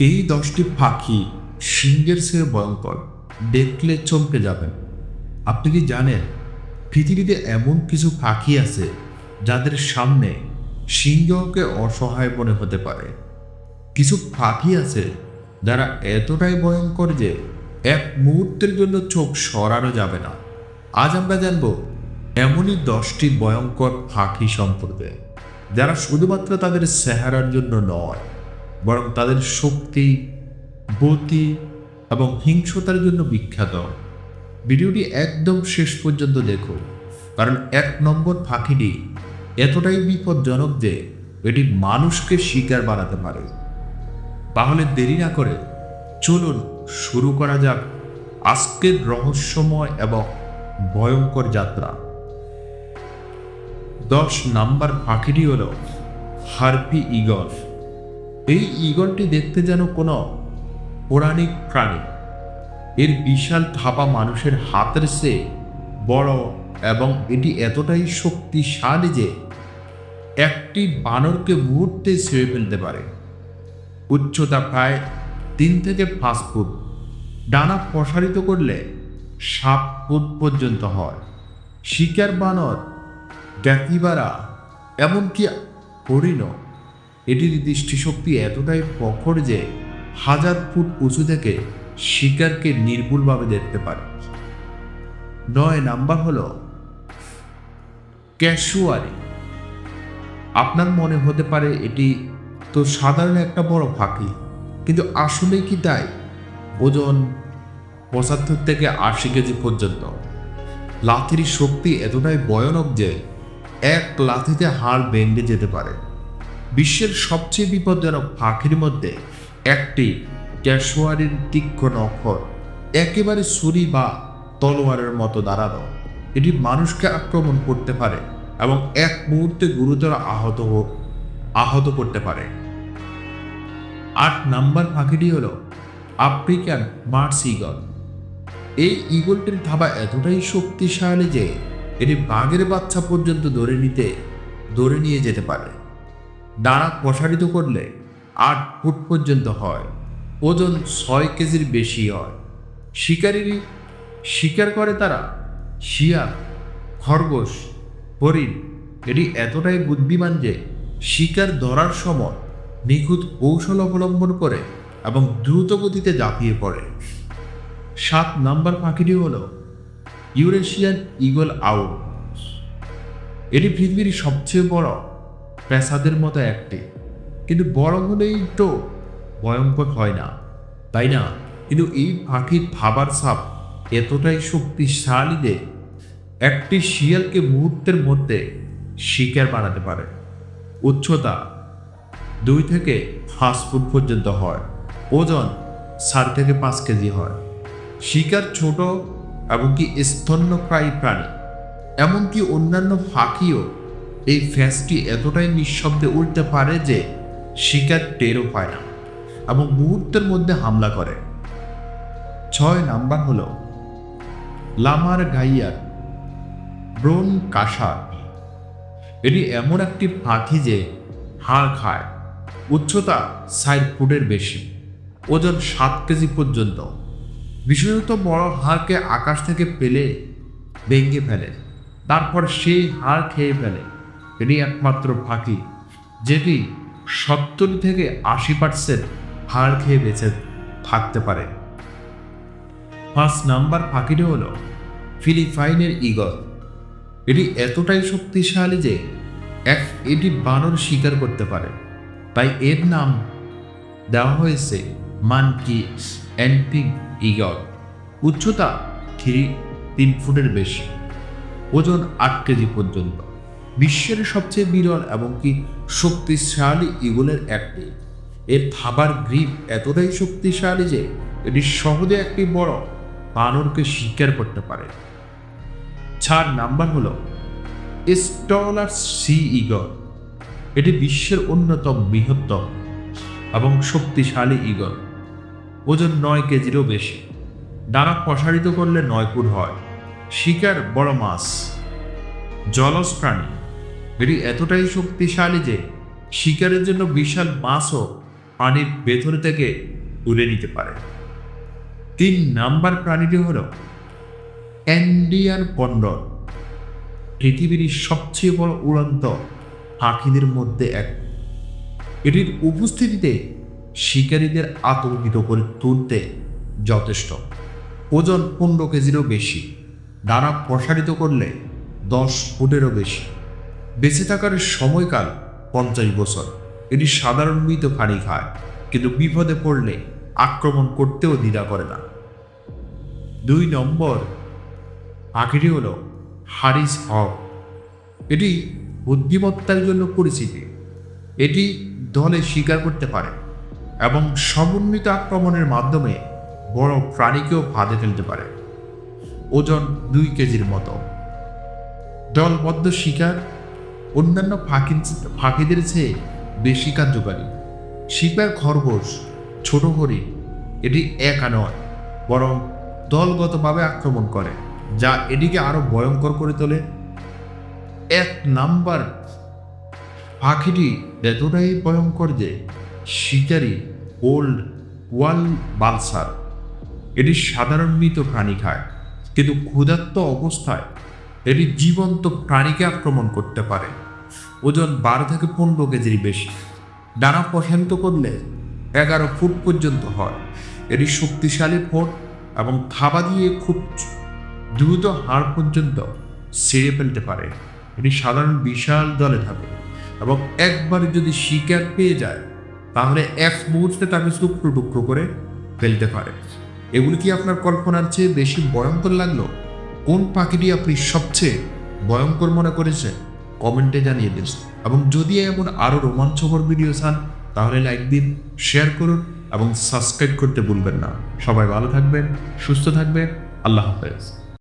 এই দশটি পাখি সিংহের চেয়ে ভয়ঙ্কর। দেখলে চমকে যাবেন। আপনি কি জানেন, পৃথিবীতে এমন কিছু পাখি আছে যাদের সামনে সিংহকে অসহায় মনে হতে পারে? কিছু পাখি আছে যারা এতটাই ভয়ঙ্কর যে এক মুহূর্তের জন্য চোখ সরানো যাবে না। আজ আমরা জানব, এমনই দশটি ভয়ঙ্কর পাখি সম্পর্কে, যারা শুধুমাত্র তাদের চেহারার জন্য নয় বরং তাদের শক্তি, গতি এবং হিংসতার জন্য বিখ্যাত। ভিডিওটি একদম শেষ পর্যন্ত দেখো কারণ এক নম্বর পাখিটি এতটাই বিপজ্জনক যে এটি মানুষকে শিকার বানাতে পারে। তাহলে দেরি না করে চলুন শুরু করা যাক আজকের রহস্যময় এবং ভয়ঙ্কর যাত্রা। দশ নাম্বার পাখিটি হল হারপি ইগল। এই ইগলটি দেখতে যেন কোনো পৌরাণিক প্রাণী। এর বিশাল থাপা মানুষের হাতের চেয়ে বড় এবং এটি এতটাই শক্তিশালী যে একটি বানরকে মুহূর্তে ছেড়ে ফেলতে পারে। উচ্চতা প্রায় তিন থেকে পাঁচ ফুট, ডানা প্রসারিত করলে সাত ফুট পর্যন্ত হয়। শিকার বানর ড্যাকিবারা এমনকি হরিণ এটির দৃষ্টিশক্তি এতটাই প্রখর যে হাজার ফুট উঁচু থেকে শিকারকে নির্ভুলভাবে দেখতে পারে। নয় নাম্বার হলো ক্যাশুয়ারি। আপনার মনে হতে পারে এটি তো সাধারণ একটা বড় ফাঁকি, কিন্তু আসলে কি তাই? ওজন পঁচাত্তর থেকে আশি কেজি পর্যন্ত। লাথির শক্তি এতটাই ভয়ানক যে এক লাথিতে হাড় ভেঙে যেতে পারে। বিশ্বের সবচেয়ে বিপজ্জনক পাখির মধ্যে একটি ক্যাশোয়ারির তীক্ষ্ণ নখর একেবারে ছুরি বা তলোয়ারের মতো দাঁড়ানো। এটি মানুষকে আক্রমণ করতে পারে এবং এক মুহূর্তে গুরুতর আহত আহত করতে পারে। আট নাম্বার পাখিটি হল আফ্রিকান মার্স ইগল এই ইগলটির থাবা এতটাই শক্তিশালী যে এটি বাঘের বাচ্চা পর্যন্ত ধরে নিতে, ধরে নিয়ে যেতে পারে। ডানা প্রসারিত করলে আট ফুট পর্যন্ত হয়। ওজন ছয় কেজির বেশি হয়। শিকারীর শিকার করে তারা। শিয়াল খরগোশ, হরিণ, এটি এতটাই বুদ্ধিমান যে শিকার ধরার সময় নিখুঁত কৌশল অবলম্বন করে এবং দ্রুত গতিতে ঝাঁপিয়ে পড়ে। সাত নাম্বার পাখিটি হল ইউরেশিয়ান ইগল আউট। এটি পৃথিবীর সবচেয়ে বড় প্রাসাদের মতো একটি। কিন্তু বড় হলেই তো ভয়ঙ্কর হয় না। তাই না? কিন্তু এই পাখির খাবার সাপ এতটাই শক্তিশালী যে একটি শিয়ালকে মুহূর্তের মধ্যে শিকার বানাতে পারে। উচ্চতা দুই থেকে পাঁচ ফুট পর্যন্ত হয়। ওজন চার থেকে পাঁচ কেজি হয়। শিকার ছোট এমনকি স্তন্যপ্রায়ী প্রাণী। এমনকি অন্যান্য পাখিও এই ফ্যাসটি এতটাই নিঃশব্দে উঠতে পারে যে শিকার টেরও পায় না এবং মুহূর্তের মধ্যে হামলা করে। ছয় নাম্বার হল লামার গাইয়ার ব্রোন কাসার। এটি এমন একটি পাখি যে হাড় খায়, উচ্চতা সাইড ফুটের বেশি, ওজন সাত কেজি পর্যন্ত। বিশেষত বড় হাড়কে আকাশ থেকে পেলে ভেঙে ফেলে, তারপর সেই হাড় খেয়ে ফেলে। এটি একমাত্র পাখি, যেটি সত্তর থেকে আশি পার্সেন্ট হাড় খেয়ে বেঁচে থাকতে পারে। পাঁচ নাম্বার পাখিটি হলো ফিলিপাইনের ইগল এটি এতটাই শক্তিশালী যে এক এটি বানর শিকার করতে পারে। তাই এর নাম দেওয়া হয়েছে মানকি অ্যান্টিক ইগল উচ্চতা থ্রি, তিন ফুটের বেশি, ওজন আট কেজি পর্যন্ত। বিশ্বের সবচেয়ে বিরল এবং কি শক্তিশালী ইগলের একটি। এর থাবার গ্রিপ এতটাই শক্তিশালী যে এটি সহজে একটি বড় বানরকে শিকার করতে পারে। চার নাম্বার হলো, স্টলার সি ইগল। এটি বিশ্বের অন্যতম বৃহত্তম এবং শক্তিশালী ইগল। ওজন নয় কেজিরও বেশি। ডানা প্রসারিত করলে নয় ফুট হয়। শিকার বড় মাছ। জলজ প্রাণী। এটি এতটাই শক্তিশালী যে শিকারের জন্য বিশাল মাছও পানির ভেতর থেকে তুলে নিতে পারে। তিন নাম্বার প্রাণীটি হল অ্যান্ডিয়ান কন্ডর পৃথিবীর সবচেয়ে বড় উড়ন্ত পাখিদের মধ্যে এক। এটির উপস্থিতিতে শিকারীদের আতঙ্কিত করে তুলতে যথেষ্ট। ওজন পনেরো কেজিরও বেশি ডানা প্রসারিত করলে দশ ফুটেরও বেশি। বেঁচে থাকার সময়কাল পঞ্চাশ বছর। এটি সাধারণ মৃত পানি খায়, কিন্তু বিপদে পড়লে আক্রমণ করতেও দ্বিধা করে না। দুই নম্বর পাখিটি হল হারিস হক। এটি বুদ্ধিমত্তার জন্য পরিচিতি। এটি দলে শিকার করতে পারে এবং সমন্বিত আক্রমণের মাধ্যমে বড় প্রাণীকেও ফাঁদে ফেলতে পারে। ওজন দুই কেজির মতো। দলবদ্ধ শিকার অন্যান্য ফাঁকি ফাঁকিদের চেয়ে বেশি কার্যকারী। শিকার খরগোশ, ছোট হরিণ এটি একা নয়, বরং দলগতভাবে আক্রমণ করে, যা এটিকে আরও ভয়ঙ্কর করে তোলে। এক নাম্বার পাখিটি এতটাই ভয়ঙ্কর যে শিকারি ওল্ড ওয়াল বালসার এটি সাধারণ মৃত প্রাণী খায়, কিন্তু ক্ষুধার্ত অবস্থায় এটি জীবন্ত প্রাণীকে আক্রমণ করতে পারে। ওজন বারো থেকে পনেরো কেজির বেশি। ডানা প্রশান্ত করলে এগারো ফুট পর্যন্ত হয়। এটি শক্তিশালী ফোট এবং থাবা দিয়ে খুব দ্রুত হাড় পর্যন্ত ছিঁড়ে ফেলতে পারে। এটি সাধারণ বিশাল দলে থাকে এবং একবার যদি শিকার পেয়ে যায়, তাহলে এক মুহূর্তে তাকে টুকরো টুকরো করে ফেলতে পারে। এগুলি কি আপনার কল্পনার চেয়ে বেশি ভয়ঙ্কর লাগল? কোন পাখিটি আপনি সবচেয়ে ভয়ঙ্কর মনে করেছেন? কমেন্টে জানিয়ে দিন এবং যদি এমন আরও রোমাঞ্চকর ভিডিও চান তাহলে লাইক দিন শেয়ার করুন এবং সাবস্ক্রাইব করতে ভুলবেন না। সবাই ভালো থাকবেন, সুস্থ থাকবেন, আল্লাহ হাফেজ।